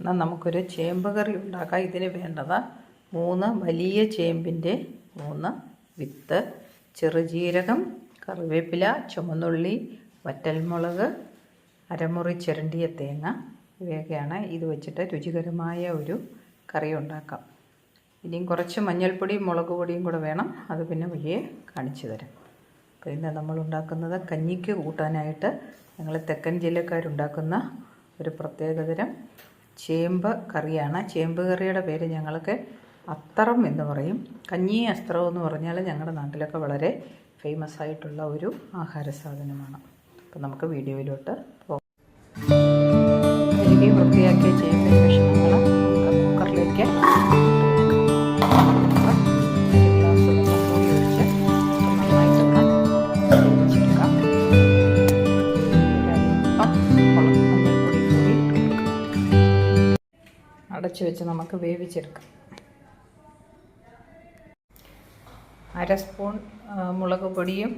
എന്നാൽ നമുക്കൊരു ചേമ്പ് കറി ഉണ്ടാക്കാം. ഇതിന് വേണ്ടത് മൂന്ന് വലിയ ചേമ്പിന്റെ മൂന്ന് വിത്ത് ചെറുജീരകം കറിവേപ്പില ചുമന്നുള്ളി വറ്റൽമുളക് അരമുറി ചിരണ്ടിയ തേങ്ങ ഇവയൊക്കെയാണ് ഇത് വെച്ചിട്ട് രുചികരമായ ഒരു കറി ഉണ്ടാക്കാം. ഇനിയും കുറച്ച് മഞ്ഞൾപ്പൊടിയും മുളക് പൊടിയും കൂടെ വേണം. അത് പിന്നെ വഴിയെ കാണിച്ചു തരാം. ഇന്ന് നമ്മൾ ഉണ്ടാക്കുന്നത് കഞ്ഞിക്ക് കൂട്ടാനായിട്ട് ഞങ്ങൾ തെക്കൻ ജില്ലക്കാരുണ്ടാക്കുന്ന ഒരു പ്രത്യേകതരം ചേമ്പ് കറിയാണ്. ചേമ്പ് കറിയുടെ പേര് ഞങ്ങൾക്ക് അത്തറം എന്ന് പറയും. കഞ്ഞി അസ്ത്രം എന്ന് പറഞ്ഞാൽ ഞങ്ങളുടെ നാട്ടിലൊക്കെ വളരെ ഫേമസ് ആയിട്ടുള്ള ഒരു ആഹാര സാധനമാണ്. അപ്പം നമുക്ക് വീഡിയോയിലോട്ട് പോകാം. വൃത്തിയാക്കിയ ചേമ്പ് കഷ്ണങ്ങൾ അടച്ചു വെച്ച് നമുക്ക് വേവിച്ചെടുക്കാം. അര സ്പൂൺ മുളക് പൊടിയും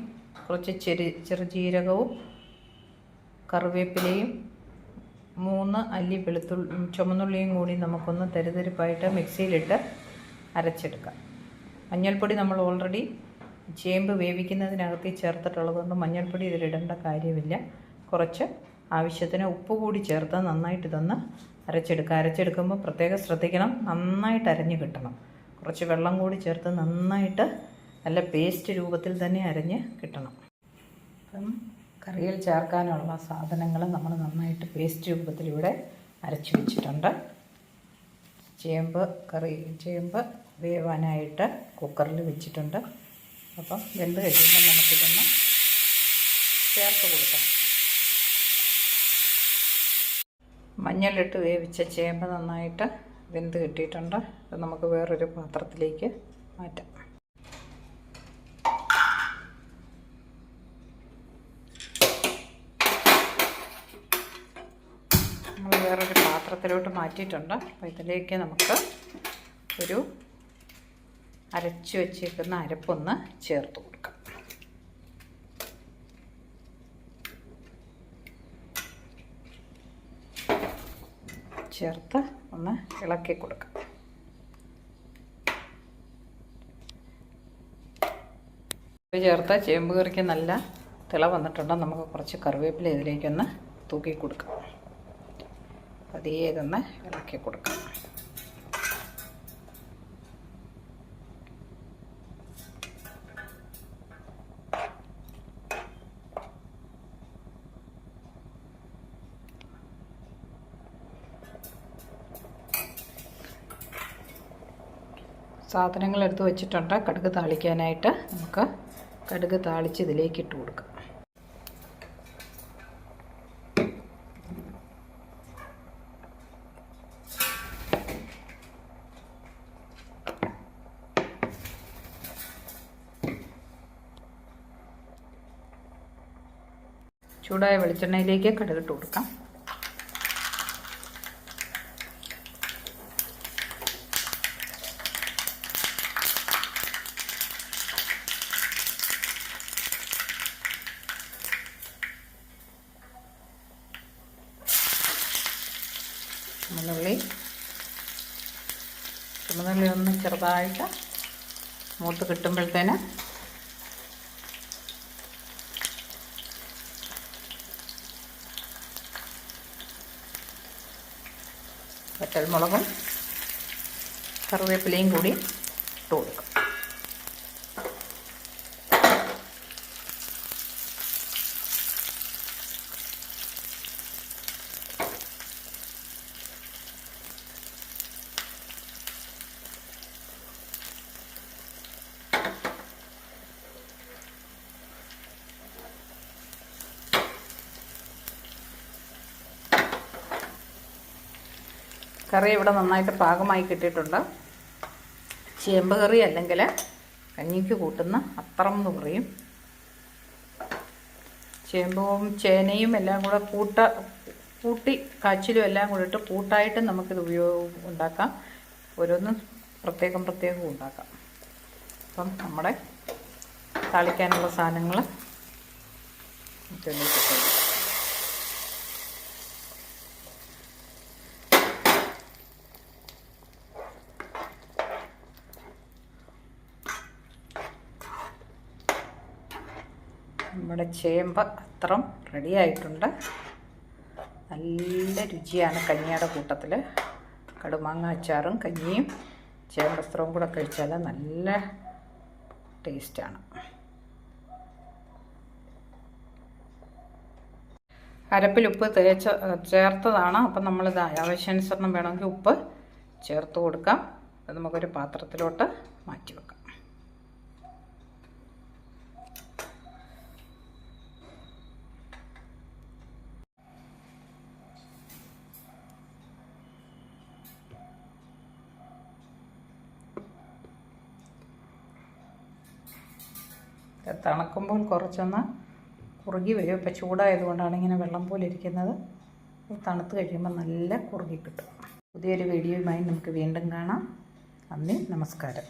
കുറച്ച് ചെറു ചെറുജീരകവും കറിവേപ്പിലയും മൂന്ന് അല്ലി വെളുത്തുള്ളി ചുമന്നുള്ളിയും കൂടി നമുക്കൊന്ന് തരിതരിപ്പായിട്ട് മിക്സിയിലിട്ട് അരച്ചെടുക്കാം. മഞ്ഞൾപ്പൊടി നമ്മൾ ഓൾറെഡി ചേമ്പ് വേവിക്കുന്നതിനകത്ത് ചേർത്തിട്ടുള്ളതുകൊണ്ട് മഞ്ഞൾപ്പൊടി ഇതിലിടേണ്ട കാര്യമില്ല. കുറച്ച് ആവശ്യത്തിന് ഉപ്പ് കൂടി ചേർത്ത് നന്നായിട്ട് ഇതൊന്ന് അരച്ചെടുക്കുക. അരച്ചെടുക്കുമ്പോൾ പ്രത്യേകം ശ്രദ്ധിക്കണം. നന്നായിട്ട് അരഞ്ഞ് കിട്ടണം. കുറച്ച് വെള്ളം കൂടി ചേർത്ത് നന്നായിട്ട് നല്ല പേസ്റ്റ് രൂപത്തിൽ തന്നെ അരഞ്ഞ് കിട്ടണം. അപ്പം കറിയിൽ ചേർക്കാനുള്ള സാധനങ്ങൾ നമ്മൾ നന്നായിട്ട് പേസ്റ്റ് രൂപത്തിലൂടെ അരച്ച് വെച്ചിട്ടുണ്ട്. ചേമ്പ് കറി ചേമ്പ് വേവാനായിട്ട് കുക്കറിൽ വെച്ചിട്ടുണ്ട്. അപ്പം വെന്ത് കഴിയുമ്പോൾ നമുക്കിതൊന്ന് ചേർത്ത് കൊടുക്കാം. മഞ്ഞളിട്ട് വേവിച്ച ചേമ്പ് നന്നായിട്ട് വെന്ത് കിട്ടിയിട്ടുണ്ട്. അത് നമുക്ക് വേറൊരു പാത്രത്തിലേക്ക് മാറ്റാം. നമ്മൾ വേറൊരു പാത്രത്തിലോട്ട് മാറ്റിയിട്ടുണ്ട്. അപ്പോൾ ഇതിലേക്ക് നമുക്ക് ഒരു അരച്ചു വെച്ചേക്കുന്ന അരപ്പൊന്ന് ചേർത്ത് കൊടുക്കാം. ചേർത്ത് ഒന്ന് ഇളക്കി കൊടുക്കാം. ചേർത്ത് ചേമ്പ് കറിക്ക് നല്ല തിള വന്നിട്ടുണ്ട്. നമുക്ക് കുറച്ച് കറിവേപ്പില ഇതിലേക്കൊന്ന് തൂക്കി കൊടുക്കാം. പതിയെ ഇതൊന്ന് ഇളക്കി കൊടുക്കാം. സാധനങ്ങൾ എടുത്ത് വെച്ചിട്ടുണ്ട്. കടുക് താളിക്കാനായിട്ട് നമുക്ക് കടുക് താളിച്ച് ഇതിലേക്ക് ഇട്ട് കൊടുക്കാം. ചൂടായ വെളിച്ചെണ്ണയിലേക്ക് കടുകിട്ട് കൊടുക്കാം. ചുമന്നുള്ളി ചുമന്നുള്ളി ഒന്ന് ചെറുതായിട്ട് മൂത്ത് കിട്ടുമ്പോഴത്തേന് വറ്റൽമുളകും കറിവേപ്പിലയും കൂടി ഇട്ട് കൊടുക്കും. കറി ഇവിടെ നന്നായിട്ട് പാകമായി കിട്ടിയിട്ടുണ്ട്. ചേമ്പ് കറി അല്ലെങ്കിൽ കഞ്ഞിക്ക് കൂട്ടുന്ന അത്രം എന്ന് പറയും. ചേമ്പും ചേനയും എല്ലാം കൂടെ കൂട്ട കൂട്ടി കാച്ചിലും എല്ലാം കൂടെ ഇട്ട് കൂട്ടായിട്ട് നമുക്കിത് ഉപയോഗം ഉണ്ടാക്കാം. ഓരോന്നും പ്രത്യേകം പ്രത്യേകം ഉണ്ടാക്കാം. അപ്പം നമ്മുടെ താളിക്കാനുള്ള സാധനങ്ങൾ ഇതിലേക്ക് നമ്മുടെ ചേമ്പ് അത്രം റെഡിയായിട്ടുണ്ട് നല്ല രുചിയാണ് കഞ്ഞിയുടെ കൂട്ടത്തിൽ കടുമാങ്ങ അച്ചാറും കഞ്ഞിയും ചേമ്പസ്ത്രവും കൂടെ കഴിച്ചാൽ നല്ല ടേസ്റ്റാണ്. അരപ്പിൽ ഉപ്പ് തേച്ച ചേർത്തതാണ്. അപ്പം നമ്മളിത് ആവശ്യാനുസരണം വേണമെങ്കിൽ ഉപ്പ് ചേർത്ത് കൊടുക്കാം. അത് നമുക്കൊരു പാത്രത്തിലോട്ട് മാറ്റി വെക്കാം ഇത് തണുക്കുമ്പോൾ കുറച്ചൊന്ന് കുറുകി വരും. ഇപ്പം ചൂടായതുകൊണ്ടാണ് ഇങ്ങനെ വെള്ളം പോലെ ഇരിക്കുന്നത്. തണുത്ത് കഴിയുമ്പോൾ നല്ല കുറുകി കിട്ടും. പുതിയൊരു വീഡിയോയുമായി നമുക്ക് വീണ്ടും കാണാം. നന്ദി നമസ്കാരം.